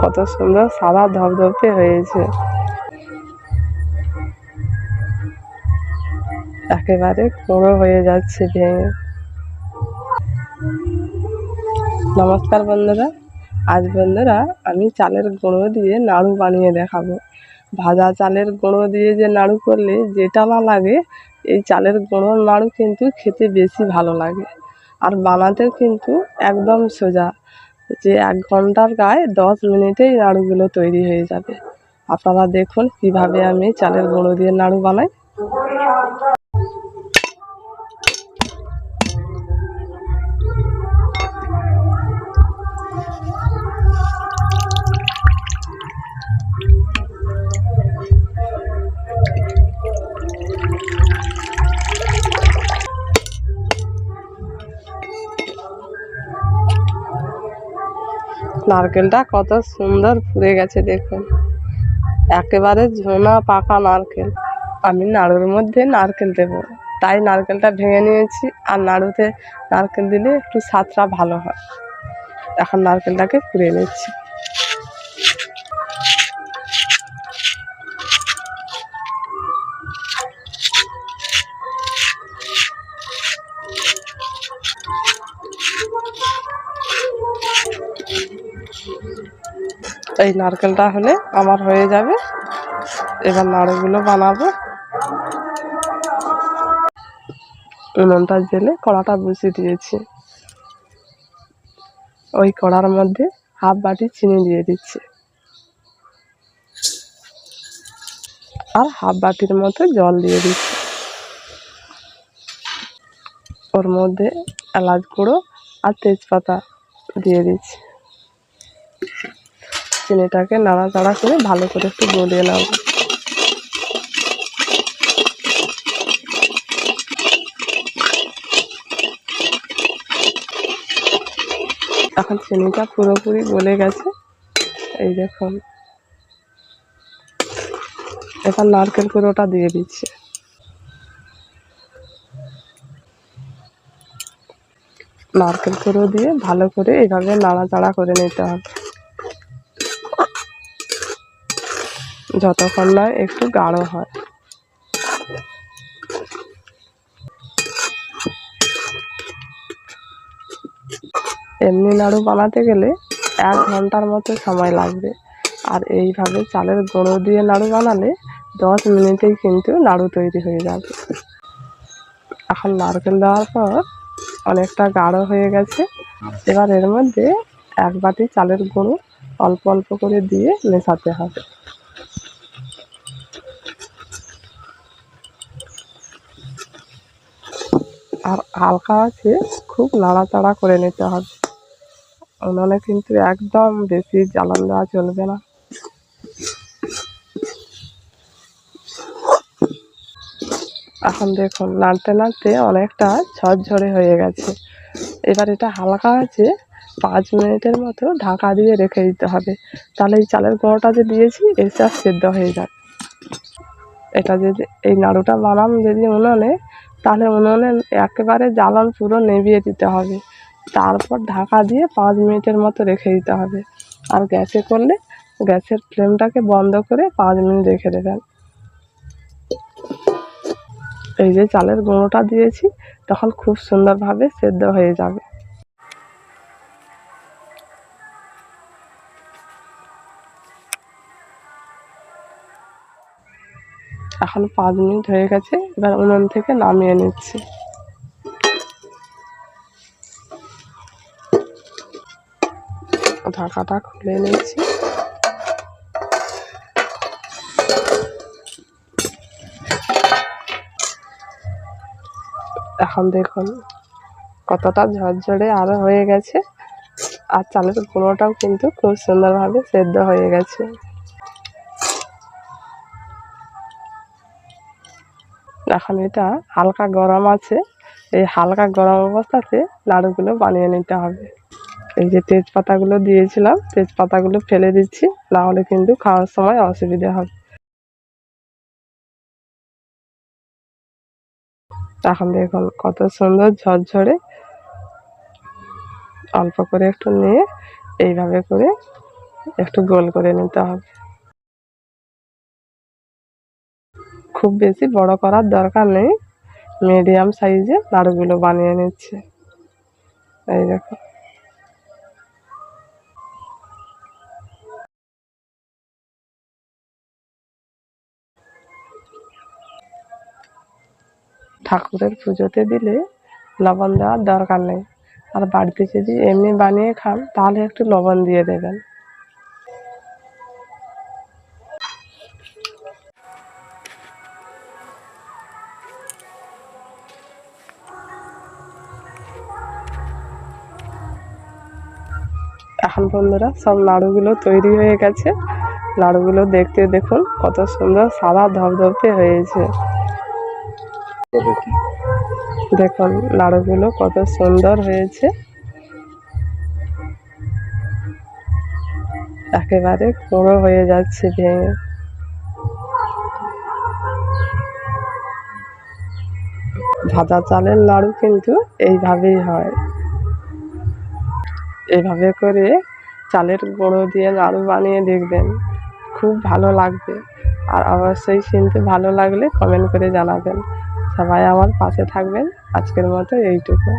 কত সুন্দর সাদা ধপধপে হয়েছে। একেবারে গুঁড়ো হয়ে যাচ্ছে ভেঙে। নমস্কার বন্ধুরা, আজ বন্ধুরা আমি চালের গুঁড়ো দিয়ে নাড়ু বানিয়ে দেখাবো। ভাজা চালের গুঁড়ো দিয়ে যে নাড়ু করলে যেটা না লাগে, এই চালের গুঁড়োর নাড়ু কিন্তু খেতে বেশি ভালো লাগে। আর বানাতেও কিন্তু একদম সোজা। যে এক ঘণ্টার গায়ে দশ মিনিটেই নাড়ুগুলো তৈরি হয়ে যাবে। আপনারা দেখুন কীভাবে আমি চালের গুঁড়ো দিয়ে নাড়ু বানাই। নারকেলটা কত সুন্দর ফুলে গেছে দেখুন। একেবারে ঝোনা পাকা নারকেল। আমি নাড়ুর মধ্যে নারকেল দেবো। তাই নারকেলটা ভেঙে নিয়েছি আর নাড়ুতে নারকেল দিলে একটু স্বাদটা ভালো হয়। এখন নারকেলটাকে কুড়িয়ে নিচ্ছি। এই নারকেলটা হলে আমার হয়ে যাবে। এবার নাড়ুগুলো বানাবো। উনুনটা জেলে কড়াটা বসিয়ে দিয়েছি। ওই কড়ার মধ্যে হাফ বাটি চিনি দিয়ে দিচ্ছি। আর হাফ বাটির মতো জল দিয়ে দিচ্ছি। ওর মধ্যে এলাচ গুঁড়ো আর তেজপাতা দিয়ে দিচ্ছি। চিনিটাকে নাড়াচাড়া করে ভালো করে একটু গলিয়ে নেব এখন চিনিটা পুরোপুরি গলে গেছে। এই দেখুন। এবার নারকেল কুড়োটা দিয়ে দিচ্ছি। নারকেল কুড়ো দিয়ে ভালো করে এইভাবে নাড়াচাড়া করে নিতে হবে। যতক্ষণ না একটু গাঢ় হয়। এমনি নাড়ু বানাতে গেলে এক ঘণ্টার মতো সময় লাগবে। আর এইভাবে চালের গুঁড়ো দিয়ে নাড়ু বানালে দশ মিনিটেই কিন্তু নাড়ু তৈরি হয়ে যাবে। এখন নারকেল দেওয়ার পর অনেকটা গাঢ় হয়ে গেছে। এবার এর মধ্যে এক বাটি চালের গুঁড়ো অল্প অল্প করে দিয়ে মেশাতে হবে। আর হালকা আছে, খুব নাড়াচাড়া করে নিতে হবে। উনুনে কিন্তু একদম বেশি জ্বালান দেওয়া চলবে না। এখন দেখুন, নাড়তে নাড়তে অনেকটা ঝরঝরে হয়ে গেছে। এবার এটা হালকা আছে, পাঁচ মিনিটের মতো ঢাকা দিয়ে রেখে দিতে হবে। তাহলে এই চালের গুঁড়োটা যে দিয়েছি এর এসে সেদ্ধ হয়ে যায়। এটা যদি এই নাড়ুটা বানাম যদি উনুনে তাহলে উনুনে একেবারে জ্বালান পুরো নেভিয়ে দিতে হবে। তারপর ঢাকা দিয়ে পাঁচ মিনিটের মতো রেখে দিতে হবে। আর গ্যাসে করলে গ্যাসের ফ্লেমটাকে বন্ধ করে পাঁচ মিনিট রেখে দেবেন। এই যে চালের গুঁড়োটা দিয়েছি, তখন খুব সুন্দরভাবে সেদ্ধ হয়ে যাবে। এখন পাঁচ মিনিট হয়ে গেছে এবার উনুন থেকে নামিয়ে নিচ্ছি। ঢাকাটা খুলে নিচ্ছি। এখন দেখুন, কতটা ঝরঝরে আরও হয়ে গেছে। আর চালের গুঁড়োটাও কিন্তু খুব সুন্দরভাবে সেদ্ধ হয়ে গেছে। এখন এটা হালকা গরম আছে। এই হালকা গরম অবস্থাতে লাড়ুগুলো বানিয়ে নিতে হবে। এই যে তেজপাতাগুলো দিয়েছিলাম, তেজপাতাগুলো ফেলে দিচ্ছি, না হলে কিন্তু খাওয়ার সময় অসুবিধা হবে। এখন দেখুন কত সুন্দর ঝরঝরে। অল্প করে একটু নিয়ে এইভাবে করে একটু গোল করে নিতে হবে। খুব বেশি বড় করার দরকার নেই। মিডিয়াম সাইজে লাড়ুগুলো বানিয়ে নিচ্ছে। এই দেখো। ঠাকুরের পুজোতে দিলে লবণ দেওয়ার দরকার নেই। আর বাড়িতে যদি এমনি বানিয়ে খান, তাহলে একটু লবণ দিয়ে দেবেন। এখন বন্ধুরা সব লাড়ুগুলো তৈরি হয়ে গেছে। লাড়ুগুলো দেখতে দেখুন, কত সুন্দর সাদা ধপধপে হয়েছে। দেখুন, লাড়ুগুলো কত সুন্দর হয়েছে। একেবারে পুরো হয়ে যাচ্ছে ভেঙে। ভাজা চালের লাড়ু কিন্তু এইভাবেই হয়। এভাবে করে চালের গুঁড়ো দিয়ে লাড়ু বানিয়ে দেখবেন। খুব ভালো লাগবে। আর অবশ্যই শুনতে ভালো লাগলে কমেন্ট করে জানাবেন। সবাই আমার পাশে থাকবেন। আজকের মতো এইটুকু।